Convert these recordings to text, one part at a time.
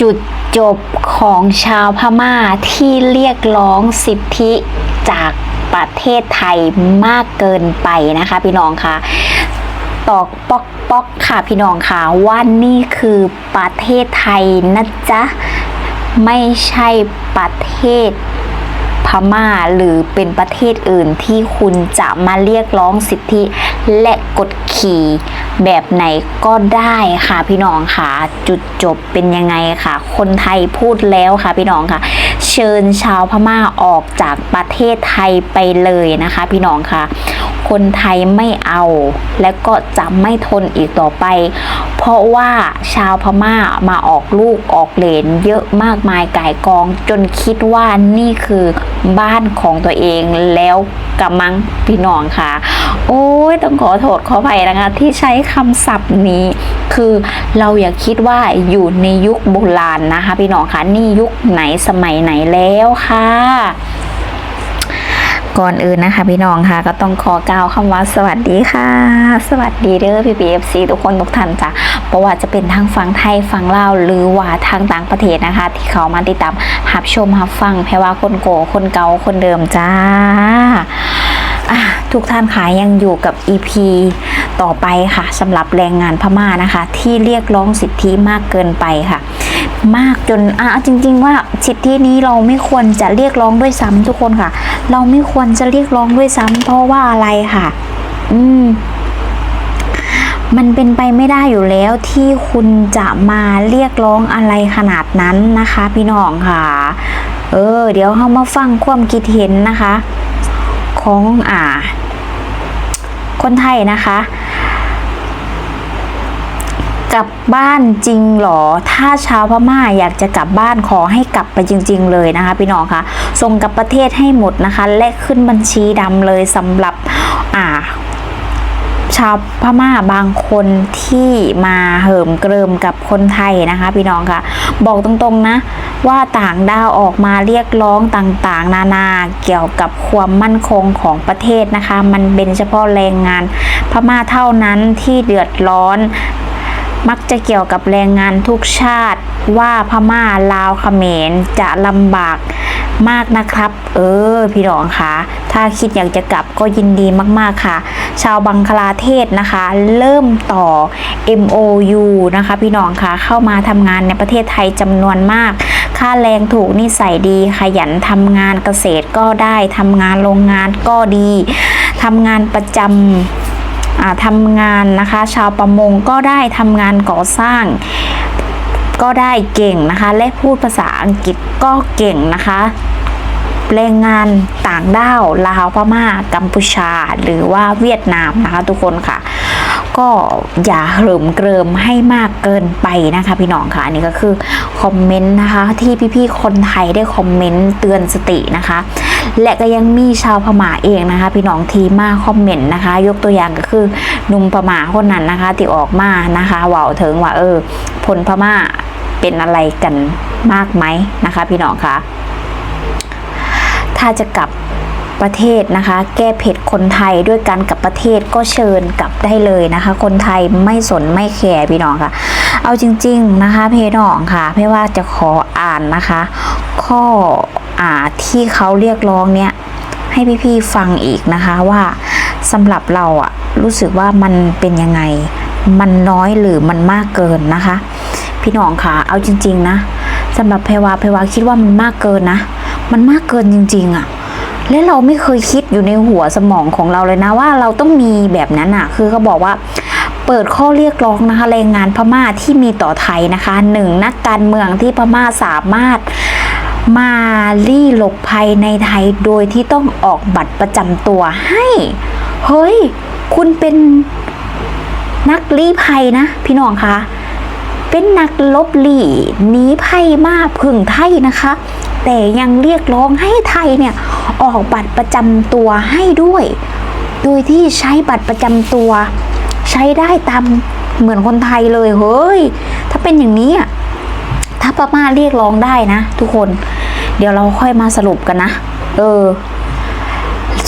จุดจบของชาวพม่าที่เรียกร้องสิทธิจากประเทศไทยมากเกินไปนะคะ พี่น้องคะตอกป๊อกป๊อกค่ะพี่น้องค่ะว่านี่คือประเทศไทยนะจ๊ะ ไม่ใช่ประเทศ พม่า หรือเป็นประเทศอื่นที่คุณจะมาเรียกร้องสิทธิและกดขี่แบบไหนก็ได้ค่ะพี่น้องค่ะ จุดจบเป็นยังไงค่ะ คนไทยพูดแล้วค่ะพี่น้องค่ะ ชิญชาวพม่าออกจากประเทศไทยไปเลยนะคะ พี่น้องค่ะคนไทยไม่เอาและก็จะไม่ทนอีกต่อไป เพราะว่าชาวพม่ามาออกลูกออกเหลนเยอะมากมายก่ายกอง จนคิดว่านี่คือบ้านของตัวเองแล้วกำมังพี่น้องค่ะ โอ้ยต้องขอโทษขออภัยนะคะ ที่ใช้คำศัพท์นี้ คือเราอย่าคิดว่าอยู่ในยุคโบราณนะคะ พี่น้องค่ะนี่ยุคไหนสมัยไหนแล้วค่ะก่อนอื่นนะคะพี่น้องค่ะก็ต้องขอกล่าวคำว่าสวัสดีค่ะ สวัสดีเด้อพี่พีเอฟซีทุกคนทุกท่านจ้ะเพราะว่าจะเป็นทางฝั่งไทยฝั่งลาวหรือว่าทางต่างประเทศนะคะ ที่เขามาติดตามหับชมหับฟังแพรว่าคนโกคนเก่าคนเดิมจ้าทุกท่านค่ะยังอยู่กับ EP ต่อไปค่ะสำหรับแรงงานพม่านะคะ ที่เรียกร้องสิทธิมากเกินไปค่ะ มากจนอะจริง ๆ ว่าสิทธินี้เราไม่ควรจะเรียกร้องด้วยซ้ำทุกคนค่ะ เราไม่ควรจะเรียกร้องด้วยซ้ำเพราะว่าอะไรค่ะ อืมมันเป็นไปไม่ได้อยู่แล้วที่คุณจะมาเรียกร้องอะไรขนาดนั้นนะคะ พี่น้องค่ะ เออ เดี๋ยวเรามาฟังความคิดเห็นนะคะ ของอ่า คนไทยนะคะ กลับบ้านจริงหรอ ถ้าชาวพม่าอยากจะกลับบ้านขอให้กลับไปจริง ๆ เลยนะคะ พี่น้องคะส่งกลับประเทศให้หมดนะคะ และขึ้นบัญชีดำเลยสำหรับอ่าชาวพม่าบางคนที่มาเหิมเกริมกับคนไทยนะคะ พี่น้องคะบอกตรงๆนะว่าต่างด้าวออกมาเรียกร้องต่างๆ นานาเกี่ยวกับความมั่นคงของประเทศนะคะ มันเป็นเฉพาะแรงงานพม่าเท่านั้นที่เดือดร้อน มักจะเกี่ยวกับแรงงานทุกชาติว่าพม่าลาวเขมรจะลำบากมากนะครับ เออ พี่น้องคะถ้าคิดอยากจะกลับก็ยินดีมากๆค่ะ ชาวบังคลาเทศนะคะ เริ่มต่อ MOU นะคะ พี่น้องคะเข้ามาทำงานในประเทศไทยจำนวนมาก ค่าแรงถูกนิสัยดีขยันทำงานเกษตรก็ได้ทำงานโรงงานก็ดีทำงานประจำ ทำงานนะคะ ชาวประมงก็ได้ทำงานก่อสร้างก็ได้เก่งนะคะ และพูดภาษาอังกฤษก็เก่งนะคะแรงงานต่างด้าวลาวพม่ากัมพูชา หรือว่าเวียดนามนะคะ ทุกคนค่ะ ก็อย่าเหิมเกริมให้มากเกินไปนะคะ พี่น้องค่ะ อันนี้ก็คือคอมเมนต์นะคะ ที่พี่ๆคนไทยได้คอมเมนต์เตือนสตินะคะ และก็ยังมีชาวพม่าเองนะคะ พี่น้องทีมาคอมเมนต์นะคะ ยกตัวอย่างก็คือหนุ่มพม่าคนนั้นนะคะ ที่ออกมานะคะว่าถึงว่าเออพลพม่าเป็นอะไรกันมากไหมนะคะ พี่น้องคะถ้าจะกลับประเทศนะคะ แก้เผ็ดคนไทยด้วยกันกับประเทศก็เชิญกลับได้เลยนะคะ คนไทยไม่สนไม่แคร์พี่น้องค่ะ เอาจริง ๆนะคะเพี่น้องค่ะไม่ว่าจะขออ่านนะคะ ข้ออ่าที่เขาเรียกร้องเนี่ยให้พี่ๆฟังอีกนะคะว่าสำหรับเราอะรู้สึกว่ามันเป็นยังไง มันน้อยหรือมันมากเกินนะคะ พี่น้องค่ะเอาจริง ๆ นะสำหรับเพรวาเพรวาคิดว่ามันมากเกินนะ มันมากเกินจริง ๆอะและเราไม่เคยคิดอยู่ในหัวสมองของเราเลยนะว่าเราต้องมีแบบนั้นอะคือเขาบอกว่า เปิดข้อเรียกร้องนะคะแรงงานพม่าที่มีต่อไทยนะคะหนึ่งนักการเมืองที่พม่าสามารถมาลี่หลบภัยในไทยโดยที่ต้องออกบัตรประจำตัวให้ เฮ้ย คุณเป็นนักลี้ภัยนะ พี่น้องคะ เป็นนักลบหลี่หนีภัยมาพึ่งไทยนะคะ แต่ยังเรียกร้องให้ไทยเนี่ย ออกบัตรประจำตัวให้ด้วย โดยที่ใช้บัตรประจำตัว ใช้ได้ตามเหมือนคนไทยเลยเฮ้ย ถ้าเป็นอย่างนี้อะถ้าพม่าเรียกร้องได้นะ ทุกคน เดี๋ยวเราค่อยมาสรุปกันนะ เออ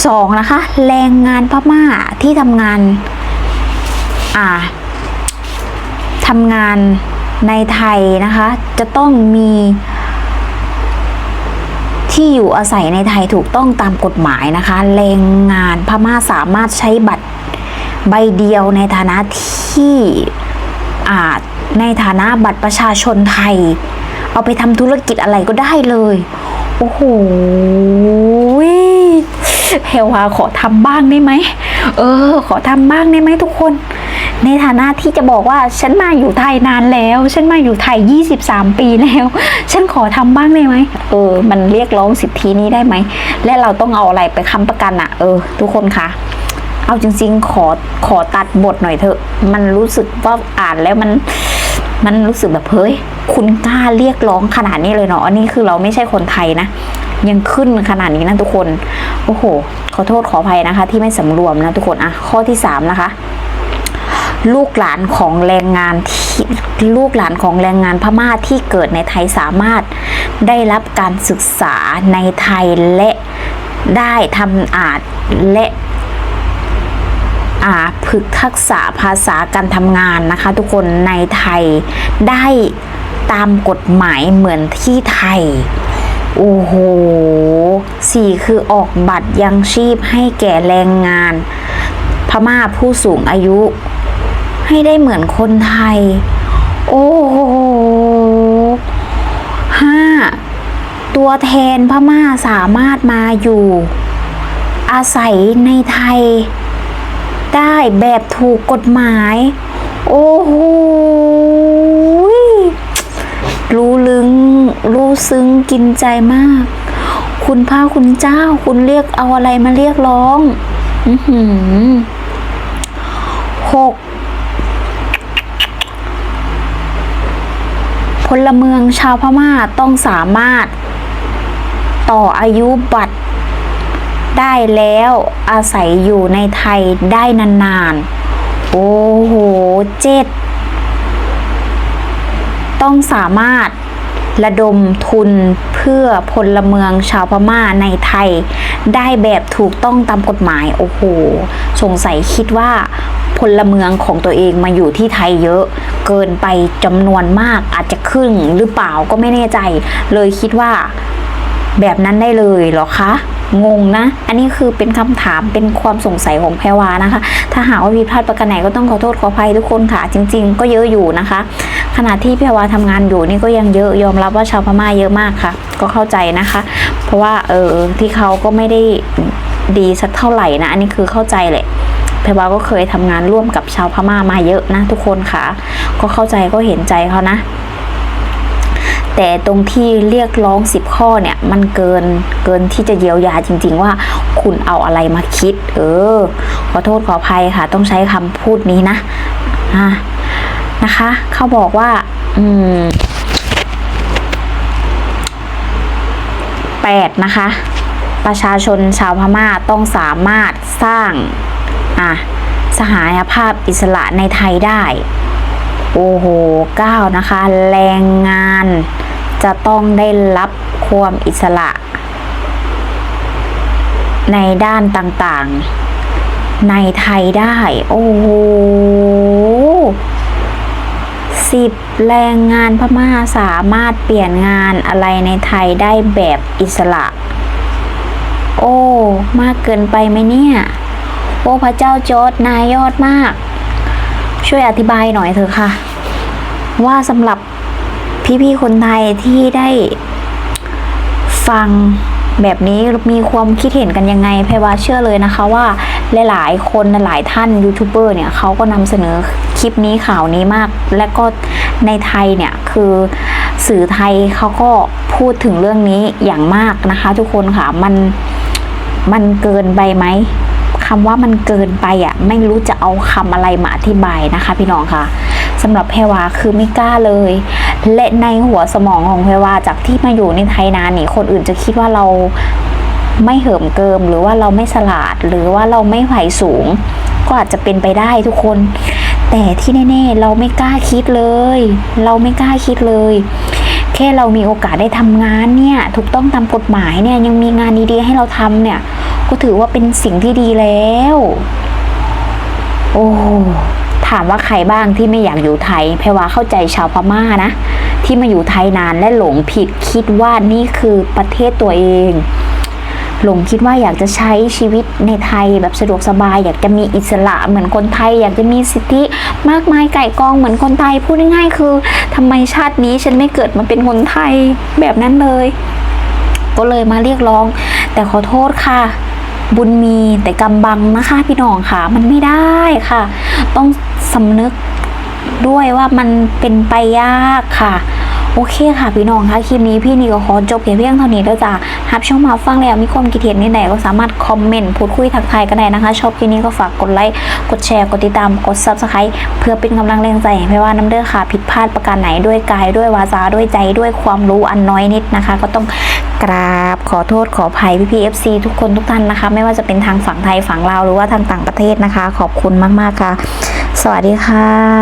สองนะคะ แรงงานพม่าที่ทำงาน อ่าทำงานในไทยนะคะ จะต้องมีที่อยู่อาศัยในไทยถูกต้องตามกฎหมายนะคะ แรงงานพม่าสามารถใช้บัตร ใบเดียวในฐานะที่อาจในฐานะบัตรประชาชนไทย เอาไปทำธุรกิจอะไรก็ได้เลย โอ้โหเฮวาขอทำบ้างได้ไหม เออ ขอทำบ้างได้ไหมทุกคน ในฐานะที่จะบอกว่าฉันมาอยู่ไทยนานแล้ว ฉันมาอยู่ไทย 23 ปีแล้ว ฉันขอทำบ้างได้ไหม เออ มันเรียกร้องสิทธินี้ได้ไหม และเราต้องเอาอะไรไปค้ำประกันอะเออ ทุกคนคะ เอาจริง ๆ ขอขอตัดบทหน่อยเถอะ มันรู้สึกว่าอ่านแล้วมันมันรู้สึกแบบเฮ้ยคุณกล้าเรียกร้องขนาดนี้เลยเนาะอันนี้คือเราไม่ใช่คนไทยนะ ยังขึ้นขนาดนี้นะทุกคน โอ้โห ขอโทษขออภัยนะคะ ที่ไม่สำรวมนะทุกคนอะข้อที่สามนะคะ ลูกหลานของแรงงานที่ลูกหลานของแรงงานพม่าที่เกิดในไทยสามารถได้รับการศึกษาในไทยและได้ทำอาจและ ฝึกทักษะภาษาการทำงานนะคะ ทุกคนในไทยได้ตามกฎหมายเหมือนที่ไทย โอ้โหสี่คือออกบัตรยังชีพให้แก่แรงงาน พม่าผู้สูงอายุ ให้ได้เหมือนคนไทย โอ้โหห้าตัวแทนพม่าสามารถมาอยู่ อาศัยในไทย ได้แบบถูกกฎหมาย โอ้โหรู้ลึงรู้ซึ้งกินใจมาก คุณพระคุณเจ้า คุณเรียกเอาอะไรมาเรียกร้องอือหือหกพลเมืองชาวพม่าต้องสามารถ ต่ออายุบัตร ได้แล้วอาศัยอยู่ในไทยได้นานๆ โอ้โหเจ็ดต้องสามารถระดมทุนเพื่อพลเมืองชาวพม่าในไทย ได้แบบถูกต้องตามกฎหมาย โอ้โห สงสัยคิดว่าพลเมืองของตัวเองมาอยู่ที่ไทยเยอะ เกินไปจำนวนมากอาจจะครึ่งหรือเปล่าก็ไม่แน่ใจ เลยคิดว่าแบบนั้นได้เลยเหรอคะ งงนะ อันนี้คือเป็นคำถามเป็นความสงสัยของแพรวานะคะ ถ้าหากว่าผิดพลาดประการไหนก็ต้องขอโทษขออภัยทุกคนค่ะ จริง ๆ ก็เยอะอยู่นะคะ ขณะที่แพรวาทำงานอยู่นี่ก็ยังเยอะยอมรับว่าชาวพม่าเยอะมากค่ะ ก็เข้าใจนะคะ เพราะว่าเออที่เขาก็ไม่ได้ดีสักเท่าไหร่นะ อันนี้คือเข้าใจแหละแพรวาก็เคยทำงานร่วมกับชาวพม่ามาเยอะนะทุกคนค่ะ ก็เข้าใจก็เห็นใจเขานะ แต่ตรงที่เรียกร้องสิบข้อเนี่ย มันเกินเกินที่จะเยียวยาจริง ๆ ว่าคุณเอาอะไรมาคิด เออ ขอโทษขออภัยค่ะ ต้องใช้คำพูดนี้นะะนะคะ เขาบอกว่า อืมแปดนะคะ ประชาชนชาวพม่าต้องสามารถสร้าง อะสหายภาพอิสระในไทยได้ โอ้โหเก้านะคะ แรงงาน จะต้องได้รับความอิสระ ในด้านต่างๆ ในไทยได้ โอ้โหสิบแรงงานพม่าสามารถเปลี่ยนงานอะไรในไทยได้แบบอิสระ โอ้ มากเกินไปไหมเนี่ย โอ้พระเจ้าจอดนายยอดมาก ช่วยอธิบายหน่อยเถอะค่ะ ว่าสำหรับ พี่ๆคนไทยที่ได้ฟังแบบนี้มีความคิดเห็นกันยังไงแพรว่าเชื่อเลยนะคะว่าหลายๆ คนหลายท่านยูทูบเบอร์เนี่ยเขาก็นำเสนอคลิปนี้ข่าวนี้มาก และก็ในไทยเนี่ยคือสื่อไทยเขาก็พูดถึงเรื่องนี้อย่างมากนะคะ ทุกคนค่ะมันมันเกินไปไหมคำว่ามันเกินไปอะไม่รู้จะเอาคำอะไรมาอธิบายนะคะ พี่น้องค่ะ สำหรับแพรวาคือไม่กล้าเลย และในหัวสมองของแพรวาจากที่มาอยู่ในไทยนานนี่คนอื่นจะคิดว่าเราไม่เหิมเกิมหรือว่าเราไม่สลาดหรือว่าเราไม่ไหวสูง ก็อาจจะเป็นไปได้ทุกคน แต่ที่แน่ๆเราไม่กล้าคิดเลย เราไม่กล้าคิดเลย แค่เรามีโอกาสได้ทำงานเนี่ยถูกต้องตามกฎหมายเนี่ยยังมีงานดีๆให้เราทำเนี่ยก็ถือว่าเป็นสิ่งที่ดีแล้ว โอ้ ถามว่าใครบ้างที่ไม่อยากอยู่ไทยแพรว่าเข้าใจชาวพม่านะ ที่มาอยู่ไทยนานและหลงผิดคิดว่านี่คือประเทศตัวเอง หลงคิดว่าอยากจะใช้ชีวิตในไทยแบบสะดวกสบาย อยากจะมีอิสระเหมือนคนไทย อยากจะมีสิทธิมากมายไก่กองเหมือนคนไทยพูดง่ายๆ คือทำไมชาตินี้ฉันไม่เกิดมาเป็นคนไทยแบบนั้นเลย ก็เลยมาเรียกร้อง แต่ขอโทษค่ะบุญมีแต่กำบังนะคะพี่น้องค่ะมันไม่ได้ค่ะ ต้อง สำนึกด้วยว่ามันเป็นไปยากค่ะ โอเคค่ะพี่น้องคะคลิปนี้พี่นี่ก็ขอจบเพียงเพียงเท่านี้แล้วจ้ะฮับช่องมาฟังแล้วมีความคิดเห็นนิดไหนก็สามารถคอมเมนต์พูดคุยทักทายกันได้นะคะ ชอบคลิปนี้ก็ฝากกดไลค์กดแชร์กดติดตามกด subscribe เพื่อเป็นกำลังแรงใจให้ไม่ว่าน้ำเด้อค่ะผิดพลาดประการไหนด้วยกายด้วยวาจาด้วยใจด้วยความรู้อันน้อยนิดนะคะ ก็ต้องกราบขอโทษขออภัยพี่พีเอฟซีทุกคนทุกท่านนะคะ ไม่ว่าจะเป็นทางฝั่งไทยฝั่งลาวหรือว่าทางต่างประเทศนะคะ ขอบคุณมากๆค่ะ สวัสดีค่ะ